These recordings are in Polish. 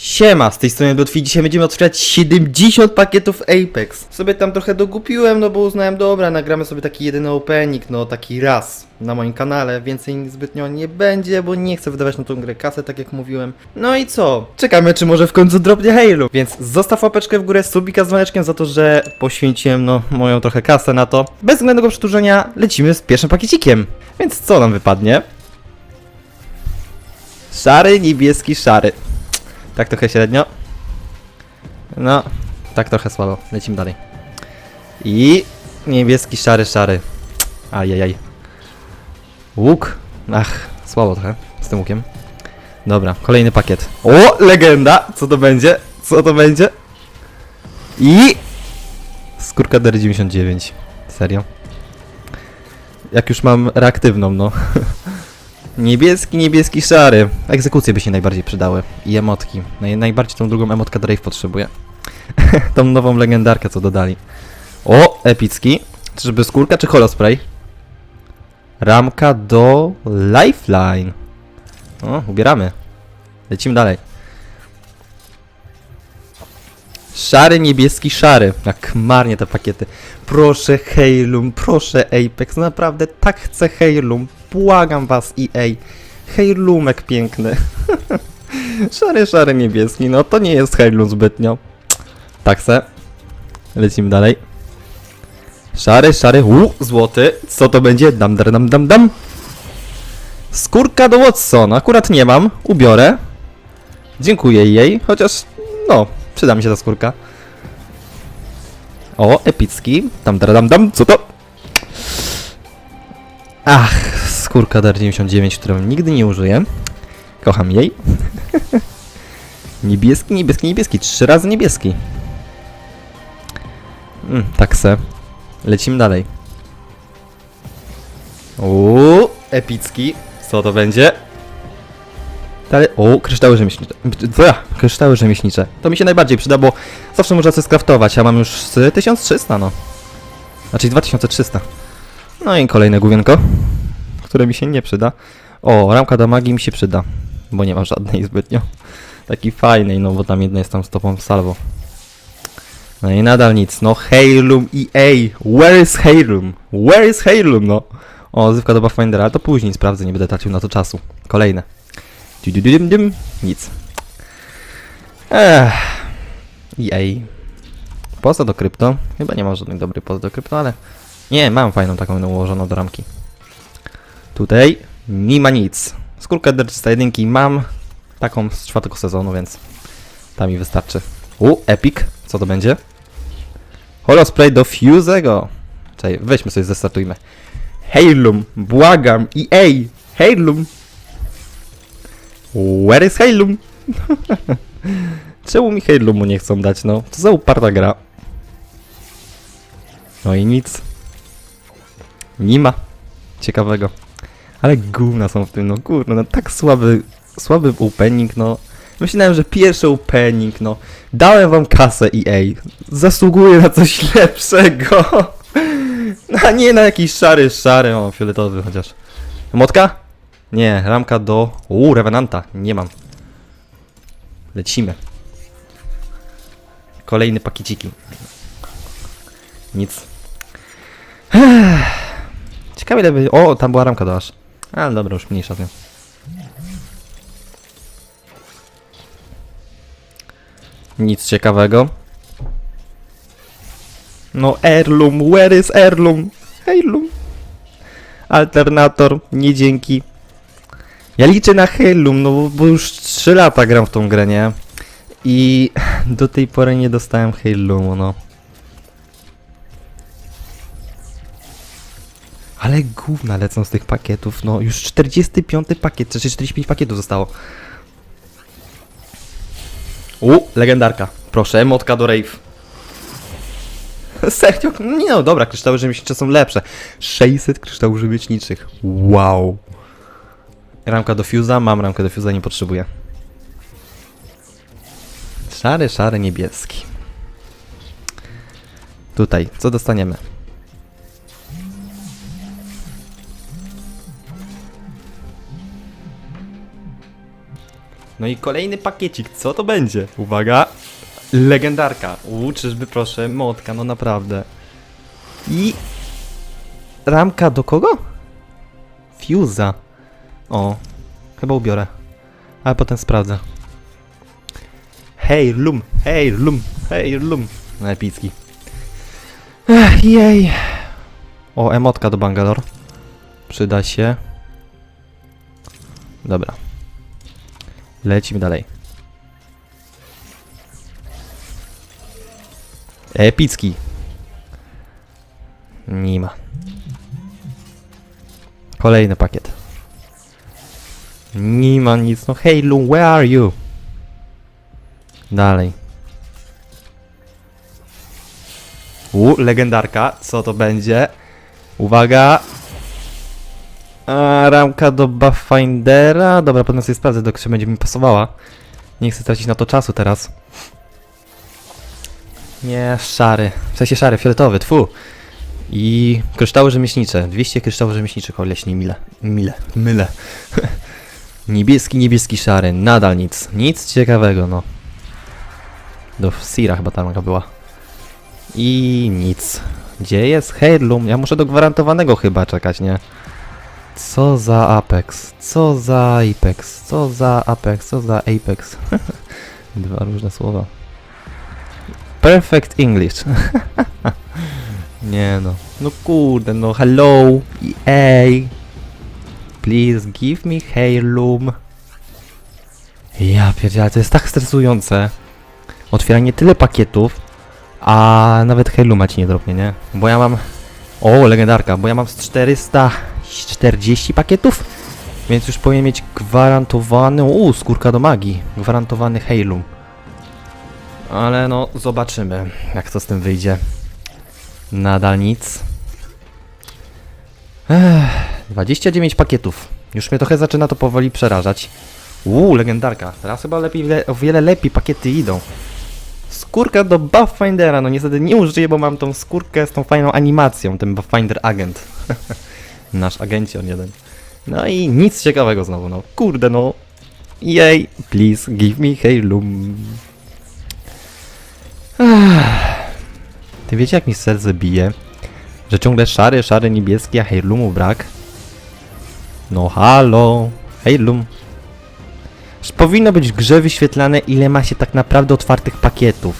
Siema, z tej strony Lotfi. Dzisiaj będziemy otwierać 70 pakietów Apex. Sobie tam trochę dogupiłem, no bo uznałem, dobra, nagramy sobie taki jedyny opening, no taki raz na moim kanale. Więcej zbytnio nie będzie, bo nie chcę wydawać na tą grę kasę, tak jak mówiłem. No i co? Czekamy, czy może w końcu dropnie Halo. Więc zostaw łapeczkę w górę, subika z dzwoneczkiem za to, że poświęciłem, no, moją trochę kasę na to. Bez względnego przedłużenia lecimy z pierwszym pakiecikiem. Więc co nam wypadnie? Szary, niebieski, szary. Tak trochę średnio. No, tak trochę słabo. Lecimy dalej. I niebieski, szary, szary. Ajajaj. Łuk. Ach, słabo trochę z tym łukiem. Dobra, kolejny pakiet. O, legenda! Co to będzie? Co to będzie? I... Skórka DR99. Serio? Jak już mam reaktywną, no. Niebieski, niebieski, szary. Egzekucje by się najbardziej przydały. I emotki. Naj, najbardziej tą drugą emotkę Drave potrzebuje. tą nową legendarkę, co dodali. O, epicki. Czyżby skórka czy holospray? Ramka do Lifeline. O, ubieramy. Lecimy dalej. Szary, niebieski, szary. Jak marnie te pakiety. Proszę Heilum, proszę Apex, naprawdę tak chcę Heilum. Błagam was EA. Heilumek piękny. szary, szary, niebieski. No to nie jest Heilum zbytnio. Tak se. Lecimy dalej. Szary, szary, u, złoty. Co to będzie? Dam, dam, dam, dam, dam. Skórka do Watson. Akurat nie mam. Ubiorę. Dziękuję jej, chociaż no, przyda mi się ta skórka. O, epicki. Tam, dam, dam. Co to? Ach, skórka DR99, którą nigdy nie użyję. Kocham jej. niebieski, niebieski, niebieski. Trzy razy niebieski. Mm, tak se. Lecimy dalej. Uuu, epicki. Co to będzie? Dalej. O, kryształy rzemieślnicze. Co ja? Kryształy rzemieślnicze. To mi się najbardziej przyda, bo zawsze można coś skraftować. Ja mam już z 1300, no. Znaczy 2300. No i kolejne główienko, które mi się nie przyda. O, ramka do magii mi się przyda, bo nie ma żadnej zbytnio. Takiej fajnej, no bo tam jedna jest tam stopą salvo. No i nadal nic. No Halum EA. Where is Halum? Where is Halum? No. O, zywka do Pathfindera, ale to później sprawdzę, nie będę tracił na to czasu. Kolejne. Nic. Ech. EA. Poza do krypto. Chyba nie ma żadnej dobrej pozy do krypto, ale... Nie, mam fajną taką ułożoną do ramki. Tutaj nie ma nic. Skórkę D301 mam taką z czwartego sezonu, więc ta mi wystarczy. U, epic. Co to będzie? Holospray do Fuse'ego. Czekaj, weźmy sobie, zestartujmy. Halum, błagam, EA, Halum. Where is Halum? Czemu mi Halumu nie chcą dać, no? To za uparta gra. No i nic. Nie ma ciekawego. Ale gówna są w tym, no kurno, no tak słaby, słaby opening, no. Myślałem, że pierwszy opening, no. Dałem wam kasę EA. Zasługuję na coś lepszego. A nie na jakiś szary, szary, o, fioletowy chociaż. Motka? Nie, ramka do... Uuu, Revenanta. Nie mam. Lecimy. Kolejny pakieciki. Nic. Ciekawe ile by... O, tam była ramka do aż. Ale dobra, już mniejsza z nią. Nic ciekawego. No, Erlum, where is Erlum? Heilum. Alternator, nie dzięki. Ja liczę na Heilum, no bo, bo już 3 lata gram w tą grę, nie? I do tej pory nie dostałem Heilumu, no. Ale gówna lecą z tych pakietów, no już 45 pakiet, czy 45 pakietów zostało. U, legendarka. Proszę, emotka do Rave. Serio? Nie no, dobra, kryształy rzemieślnicze są lepsze. 600 kryształów rzemieślniczych. Wow. Ramka do fuse'a, mam ramkę do fuse'a, nie potrzebuję. Szary, szary, niebieski. Tutaj, co dostaniemy? No i kolejny pakiecik, co to będzie? Uwaga, legendarka. U, czyżby proszę, motka, no naprawdę. I ramka do kogo? Fuse'a. O, chyba ubiorę. Ale potem sprawdzę. Hej, lum, hej, lum, hej, lum. No epicki. Ech, jej. O, emotka do Bangalore. Przyda się. Dobra. Lecimy dalej. Epicki. Nie ma. Kolejny pakiet. Nie ma nic. No hej Lu, where are you? Dalej. U, legendarka. Co to będzie? Uwaga. A, ramka do Buffindera. Dobra, potem sobie sprawdzę, do której będzie mi pasowała. Nie chcę tracić na to czasu teraz. Nie, szary. W sensie szary, fioletowy, tfu. I kryształy rzemieślnicze. 200 kryształów rzemieślniczych, o leśni mile. Mile. Niebieski, niebieski, szary. Nadal nic. Nic ciekawego, no. Do Sira chyba ta ramka była. I nic. Gdzie jest Heirloom? Ja muszę do gwarantowanego chyba czekać, nie? Co za Apex? Co za Apex? Co za Apex? Co za Apex? Dwa różne słowa. Perfect English. Nie no. No kurde, no hello EA. Please give me heirloom. Ja pierdzielę, to jest tak stresujące. Otwieranie tyle pakietów, a nawet heirlooma ci nie dropnie, nie? Bo ja mam... O, legendarka, bo ja mam z 440 pakietów, więc już powinien mieć gwarantowany... U, skórka do magii. Gwarantowany heirloom. Ale no, zobaczymy, jak to z tym wyjdzie. Nadal nic. Ech, 29 pakietów. Już mnie trochę zaczyna to powoli przerażać. Uuu, legendarka. Teraz chyba lepiej, le, o wiele lepiej pakiety idą. Skórka do Buffindera. No niestety nie użyję, bo mam tą skórkę z tą fajną animacją, ten Bufffinder Agent. Nasz agencion jeden. No i nic ciekawego znowu, no. Kurde, no. Jej, please give me heirloom. Ty wiecie jak mi serce bije? Że ciągle szary, szary, niebieski, a heirloomu brak? No halo, heirloom. Że Powinno być w grze wyświetlane ile ma się tak naprawdę otwartych pakietów.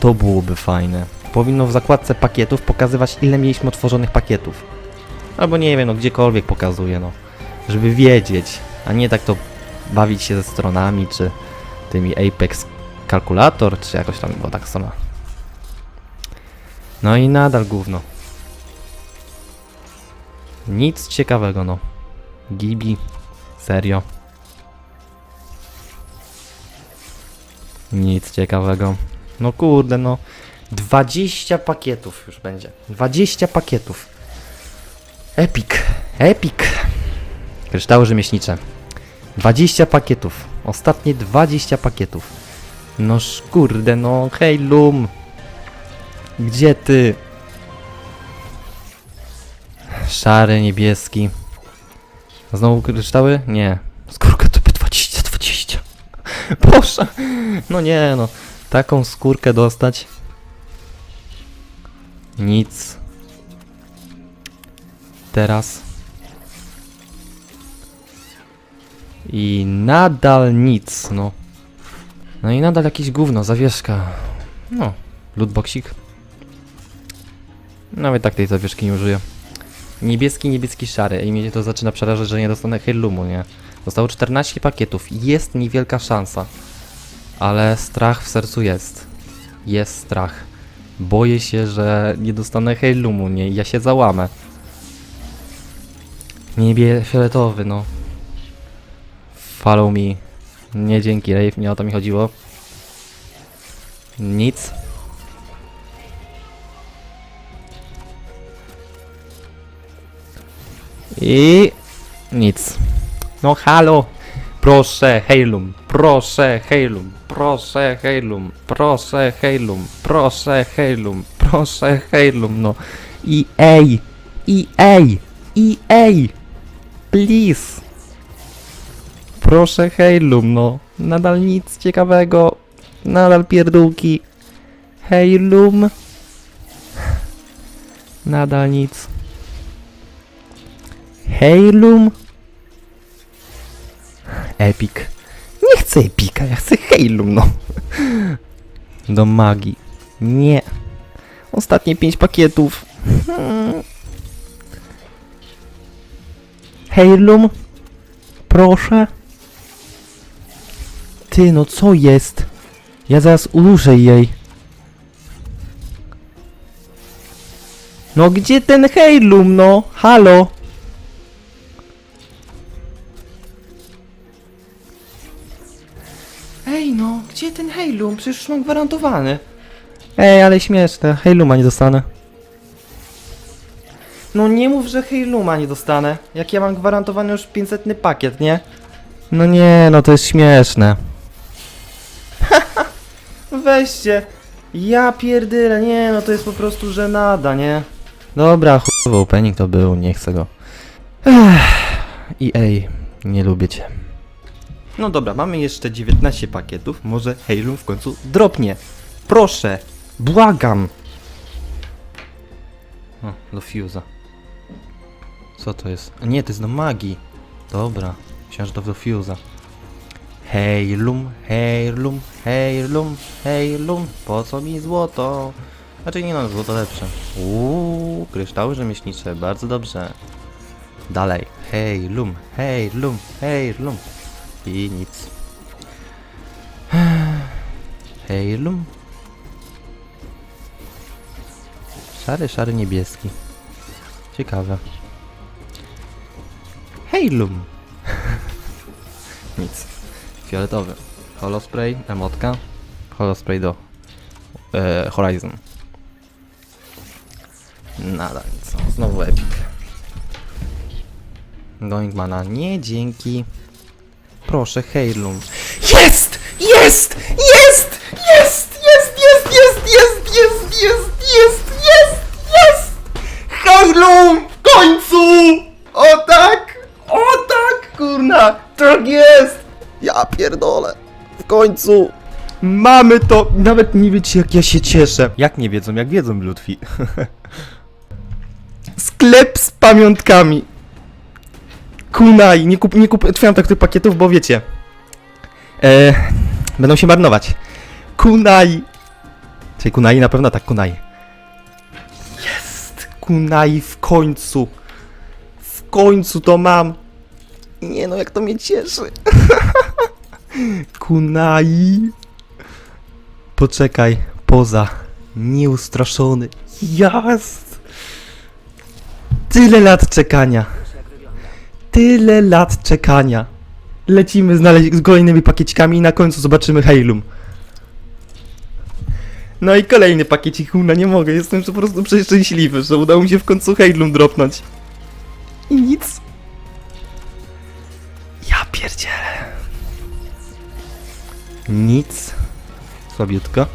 To byłoby fajne. Powinno w zakładce pakietów pokazywać ile mieliśmy otworzonych pakietów. Albo nie wiem, no gdziekolwiek pokazuje, no. Żeby wiedzieć, a nie tak to bawić się ze stronami, czy tymi Apex Calculator, czy jakoś tam, bo tak strona. No i nadal gówno. Nic ciekawego, no. Gibi. Serio. Nic ciekawego. No kurde, no. 20 pakietów już będzie. 20 pakietów. Epic. Epic. Kryształy rzemieślnicze. 20 pakietów. Ostatnie 20 pakietów. No kurde, no. Hej, Lum. Gdzie ty? Szary, niebieski. Znowu kryształy? Nie. Skórka to by 20, 20. Boże. No nie no. Taką skórkę dostać. Nic. Teraz. I nadal nic, no. No i nadal jakieś gówno, zawieszka. No, lootboxik. Nawet tak tej zawieszki nie użyję. Niebieski, niebieski, szary. I mnie to zaczyna przerażać, że nie dostanę heirloomu, nie? Zostało 14 pakietów. Jest niewielka szansa. Ale strach w sercu jest. Jest strach. Boję się, że nie dostanę heirloomu, nie? Ja się załamę. Niebie fioletowy, no. Follow me. Nie dzięki, Rave, nie o to mi chodziło. Nic. I nic. No halo. Proszę Heilum, proszę Heilum, proszę Heilum, proszę Heilum, proszę Heilum, proszę Heilum, no. EA, EA, EA, please. Proszę Heilum, no. Nadal nic ciekawego. Nadal pierdółki. Heilum. Nadal nic. Heilum. Epic. Nie chcę epika, ja chcę Heilum, no. Do magii. Nie. Ostatnie pięć pakietów. Hmm. Heilum. Proszę. Ty, no co jest? Ja zaraz uduszę jej. No gdzie ten Heilum, no? Halo? Ej, no, gdzie ten Heilum? Przecież już mam gwarantowany. Ej, ale śmieszne. Heiluma nie dostanę. No nie mów, że Heiluma nie dostanę. Jak ja mam gwarantowany już 500 pakiet, nie? No nie, no to jest śmieszne. Weźcie. Ja pierdyle, nie, no to jest po prostu żenada, nie? Dobra, chujowy opening to był, nie chcę go. Ech, I ej, nie lubię cię. No dobra, mamy jeszcze 19 pakietów, może Heilum w końcu dropnie. Proszę, błagam. O, do Fuse'a. Co to jest? Nie, to jest do magii. Dobra, myślałem, że to do Fuse'a. Heirlum, heirlum, heirlum, heirlum, po co mi złoto? Znaczy nie no, złoto lepsze. Uuu, kryształy rzemieślnicze, bardzo dobrze. Dalej, heirlum, heirlum, heirlum. I nic. Heirlum. Szary, szary, niebieski. Ciekawe. Heirlum. Nic. Fioletowy. Holospray, emotka. Holospray do e, Horizon. Nada nic. Znowu Epic. Going mana. Nie, dzięki. Proszę, Heirloom. Jest! Jest! Jest! Jest! Jest! Jest! Jest! Jest! Jest! Jest! Jest! Jest! Jest! Heirloom! W końcu! Tak jest! Ja pierdolę! W końcu! Mamy to! Nawet nie wiecie jak ja się cieszę. Jak nie wiedzą? Jak wiedzą Lutfi. Sklep z pamiątkami. Kunai, nie kup, nie kup, otwieram tak tych pakietów, bo wiecie. E, będą się marnować. Kunai. Czyli Kunai na pewno tak, Kunai. Jest! Kunai w końcu. W końcu to mam. Nie no, jak to mnie cieszy. Kunai. Poczekaj, poza. Nieustraszony. Jest! Tyle lat czekania. Tyle lat czekania. Lecimy z kolejnymi pakiecikami i na końcu zobaczymy Heilum. No i kolejny pakiecik, no nie mogę, jestem po prostu przeszczęśliwy, że udało mi się w końcu Heilum dropnąć. I nic. Ja pierdzielę. Nic. Słabiutko.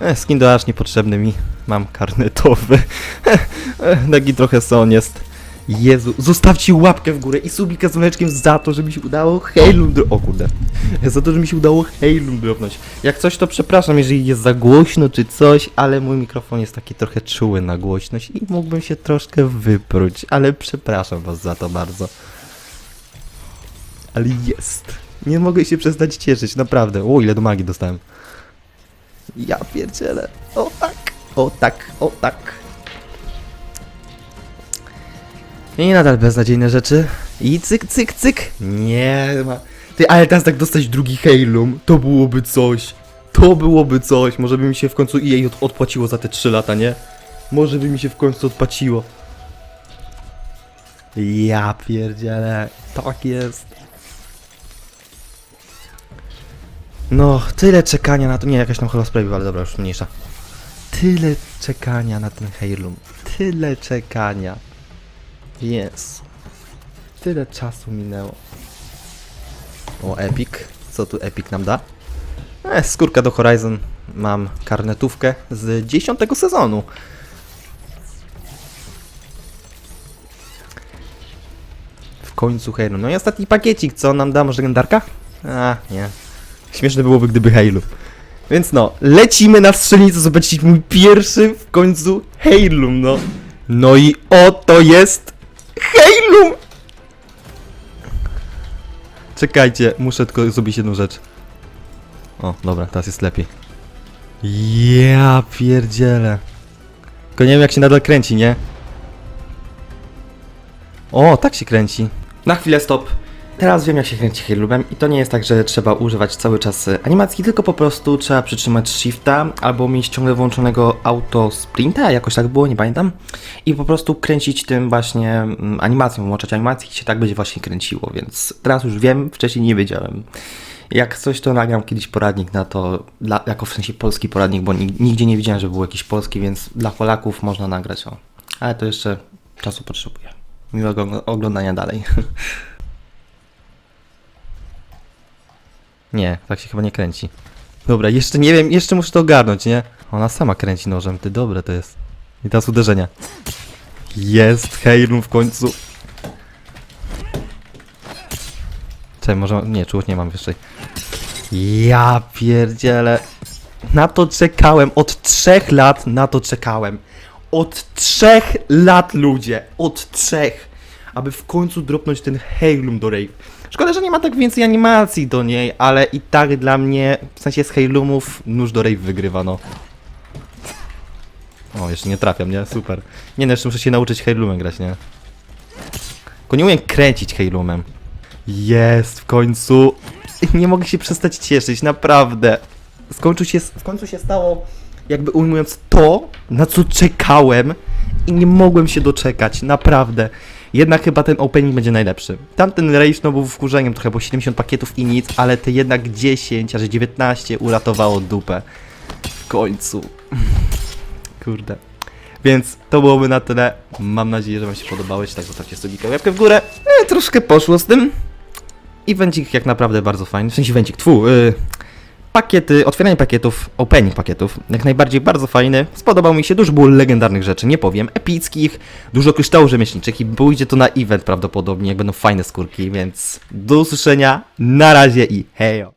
E, skin do aż niepotrzebny mi. Mam karnetowy. E, taki trochę son jest. Jezu, zostawcie łapkę w górę i subika z dzwoneczkiem za to, że mi się udało Heilum. O kurde. Za to, że mi się udało Heilum dropnąć. Jak coś, to przepraszam, jeżeli jest za głośno czy coś, ale mój mikrofon jest taki trochę czuły na głośność i mógłbym się troszkę wypróć, ale przepraszam was za to bardzo. Ale jest. Nie mogę się przestać cieszyć, naprawdę. O, ile do magii dostałem. Ja pierdzielę. O tak, o tak, o tak. I nadal beznadziejne rzeczy. I cyk, cyk, cyk. Nie ma. Ty, ale teraz tak dostać drugi Heilum, to byłoby coś. To byłoby coś. Może by mi się w końcu EA od, odpłaciło za te 3 lata, nie? Może by mi się w końcu odpłaciło. Ja pierdzielę. Tak jest. No, tyle czekania na to. Nie, jakaś tam holosprawiła, ale dobra, już mniejsza. Tyle czekania na ten Heirloom. Tyle czekania. Jest. Tyle czasu minęło. O, Epic. Co tu Epic nam da? E, skórka do Horizon. Mam karnetówkę z 10 sezonu. W końcu Heirloom. No i ostatni pakiecik, co nam da? Może legendarka? A, nie. Śmieszne byłoby, gdyby Halo. Więc no, lecimy na strzelnicę zobaczyć mój pierwszy w końcu Halum, no. No i oto jest Halum! Czekajcie, muszę tylko zrobić jedną rzecz. O, dobra, teraz jest lepiej. Ja pierdzielę. Tylko nie wiem jak się nadal kręci, nie? O, tak się kręci. Na chwilę stop. Teraz wiem jak się kręci Halumem i to nie jest tak, że trzeba używać cały czas e, animacji, tylko po prostu trzeba przytrzymać shifta albo mieć ciągle włączonego auto sprinta, jakoś tak było, nie pamiętam. I po prostu kręcić tym właśnie mm, animacją, włączać animację i się tak będzie właśnie kręciło, więc teraz już wiem, wcześniej nie wiedziałem. Jak coś to nagram kiedyś poradnik na to, dla, jako w sensie polski poradnik, bo nig- nigdzie nie widziałem, że był jakiś polski, więc dla Polaków można nagrać o. Ale to jeszcze czasu potrzebuję. Miłego ogl- oglądania dalej. Nie, tak się chyba nie kręci. Dobra, jeszcze nie wiem, jeszcze muszę to ogarnąć, nie? Ona sama kręci nożem, ty dobre to jest. I teraz uderzenia. Jest Heilun w końcu. Czekaj, może... Nie, czułość nie mam jeszcze. Ja pierdzielę. Na to czekałem, od trzech lat na to czekałem. Od trzech lat, ludzie! Od trzech! Aby w końcu dropnąć ten Heilum do Rave. Szkoda, że nie ma tak więcej animacji do niej, ale i tak dla mnie, w sensie z Heilumów, nóż do Rave wygrywa, no. O, jeszcze nie trafiam, nie? Super. Nie no, jeszcze muszę się nauczyć Heilumem grać, nie? Tylko nie umiem kręcić Heilumem. Jest, w końcu. Nie mogę się przestać cieszyć, naprawdę. Skończył się, w końcu się stało, jakby ujmując to, na co czekałem i nie mogłem się doczekać, naprawdę. Jednak chyba ten opening będzie najlepszy. Tamten rage no był wkurzeniem trochę, bo 70 pakietów i nic, ale te jednak 10, aż 19 uratowało dupę. W końcu. Kurde. Więc to byłoby na tyle. Mam nadzieję, że Wam się podobało. Jeśli tak, zostawcie sobie łapkę w górę. E, troszkę poszło z tym. Evencik jak naprawdę bardzo fajny. W sensie evencik, tfu, y, Pakiety, otwieranie pakietów, opening pakietów, jak najbardziej bardzo fajny. Spodobał mi się, dużo było legendarnych rzeczy, nie powiem, epickich, dużo kryształów rzemieślniczych i pójdzie to na event prawdopodobnie, jak będą fajne skórki, więc do usłyszenia, na razie i hejo!